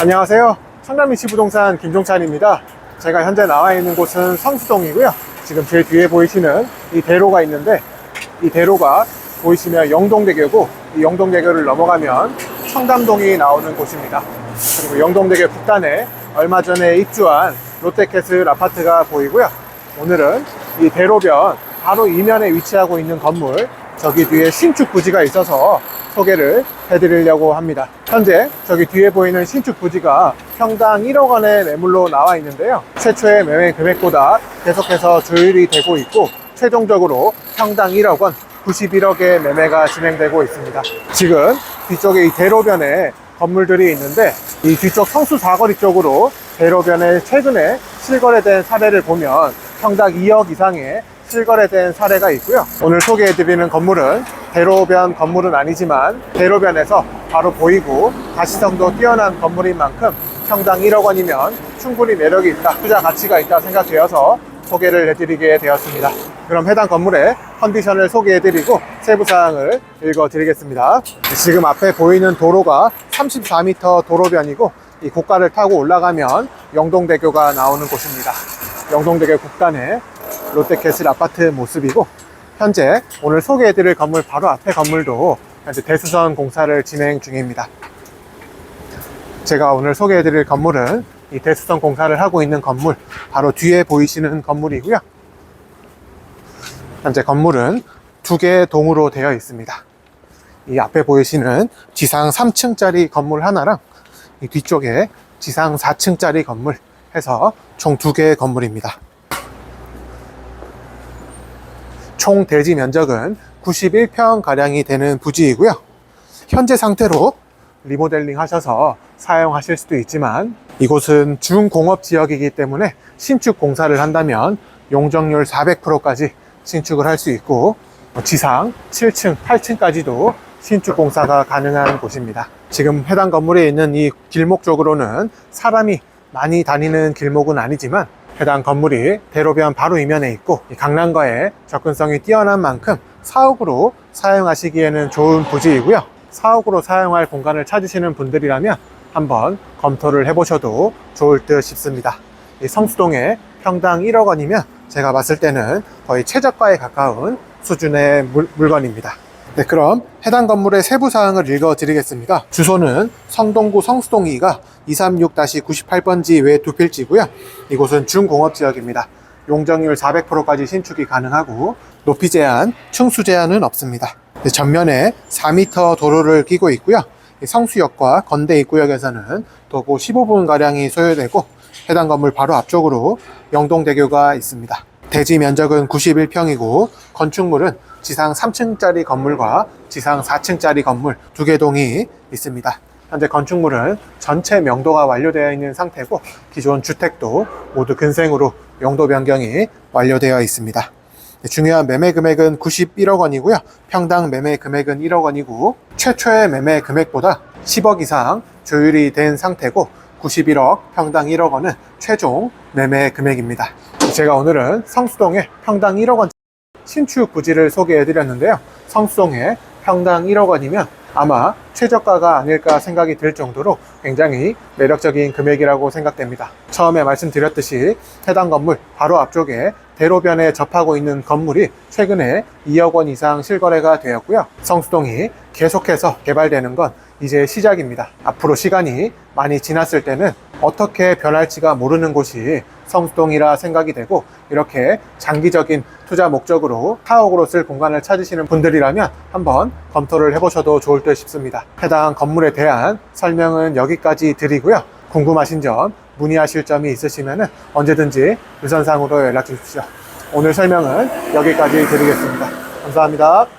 안녕하세요. 청남이치 부동산 김종찬입니다. 제가 현재 나와 있는 곳은 성수동이고요. 지금 제 뒤에 보이시는 이 대로가 있는데 이 대로가 보이시면 영동대교고 이 영동대교를 넘어가면 청담동이 나오는 곳입니다. 그리고 영동대교 북단에 얼마 전에 입주한 롯데캐슬 아파트가 보이고요. 오늘은 이 대로변 바로 이면에 위치하고 있는 건물 저기 뒤에 신축 부지가 있어서 소개를 해드리려고 합니다. 현재 저기 뒤에 보이는 신축 부지가 평당 1억 원의 매물로 나와 있는데요. 최초의 매매 금액보다 계속해서 조율이 되고 있고 최종적으로 평당 1억 원 91억의 매매가 진행되고 있습니다. 지금 뒤쪽에 이 대로변에 건물들이 있는데 이 뒤쪽 성수 사거리 쪽으로 대로변에 최근에 실거래된 사례를 보면 평당 2억 이상의 실거래된 사례가 있고요. 오늘 소개해드리는 건물은 대로변 건물은 아니지만 대로변에서 바로 보이고 가시성도 뛰어난 건물인 만큼 평당 1억 원이면 충분히 매력이 있다, 투자 가치가 있다 생각되어서 소개를 해드리게 되었습니다. 그럼 해당 건물의 컨디션을 소개해드리고 세부 사항을 읽어드리겠습니다. 지금 앞에 보이는 도로가 34m 도로변이고 이 고가를 타고 올라가면 영동대교가 나오는 곳입니다. 영동대교 국단에 롯데캐슬 아파트 모습이고 현재 오늘 소개해드릴 건물 바로 앞에 건물도 현재 대수선 공사를 진행 중입니다. 제가 오늘 소개해드릴 건물은 이 대수선 공사를 하고 있는 건물 바로 뒤에 보이시는 건물이고요. 현재 건물은 두 개의 동으로 되어 있습니다. 이 앞에 보이시는 지상 3층짜리 건물 하나랑 이 뒤쪽에 지상 4층짜리 건물 해서 총 두 개의 건물입니다. 총 대지 면적은 91평 가량이 되는 부지이고요. 현재 상태로 리모델링 하셔서 사용하실 수도 있지만 이곳은 중공업 지역이기 때문에 신축 공사를 한다면 용적률 400%까지 신축을 할 수 있고 지상 7층, 8층까지도 신축 공사가 가능한 곳입니다. 지금 해당 건물에 있는 이 길목 쪽으로는 사람이 많이 다니는 길목은 아니지만 해당 건물이 대로변 바로 이면에 있고 이 강남과의 접근성이 뛰어난 만큼 사옥으로 사용하시기에는 좋은 부지이고요. 사옥으로 사용할 공간을 찾으시는 분들이라면 한번 검토를 해보셔도 좋을 듯 싶습니다. 이 성수동에 평당 1억 원이면 제가 봤을 때는 거의 최저가에 가까운 수준의 물, 물건입니다. 네, 그럼 해당 건물의 세부 사항을 읽어 드리겠습니다. 주소는 성동구 성수동 2가 236-98번지 외 두 필지고요. 이곳은 중공업 지역입니다. 용적률 400%까지 신축이 가능하고 높이 제한, 층수 제한은 없습니다. 네, 전면에 4m 도로를 끼고 있고요. 이 성수역과 건대 입구역에서는 도보 15분 가량이 소요되고 해당 건물 바로 앞쪽으로 영동대교가 있습니다. 대지 면적은 91평이고 건축물은 지상 3층짜리 건물과 지상 4층짜리 건물 두 개 동이 있습니다. 현재 건축물은 전체 명도가 완료되어 있는 상태고 기존 주택도 모두 근생으로 용도 변경이 완료되어 있습니다. 네, 중요한 매매 금액은 91억 원이고요. 평당 매매 금액은 1억 원이고 최초의 매매 금액보다 10억 이상 조율이 된 상태고 91억 평당 1억 원은 최종 매매 금액입니다. 제가 오늘은 성수동에 평당 1억 원 신축 부지를 소개해 드렸는데요. 성수동에 평당 1억 원이면 아마 최저가가 아닐까 생각이 들 정도로 굉장히 매력적인 금액이라고 생각됩니다. 처음에 말씀드렸듯이 해당 건물 바로 앞쪽에 대로변에 접하고 있는 건물이 최근에 2억 원 이상 실거래가 되었고요. 성수동이 계속해서 개발되는 건 이제 시작입니다. 앞으로 시간이 많이 지났을 때는 어떻게 변할지가 모르는 곳이 성수동이라 생각이 되고 이렇게 장기적인 투자 목적으로 타옥으로 쓸 공간을 찾으시는 분들이라면 한번 검토를 해보셔도 좋을 듯 싶습니다. 해당 건물에 대한 설명은 여기까지 드리고요. 궁금하신 점, 문의하실 점이 있으시면 언제든지 유선상으로 연락 주십시오. 오늘 설명은 여기까지 드리겠습니다. 감사합니다.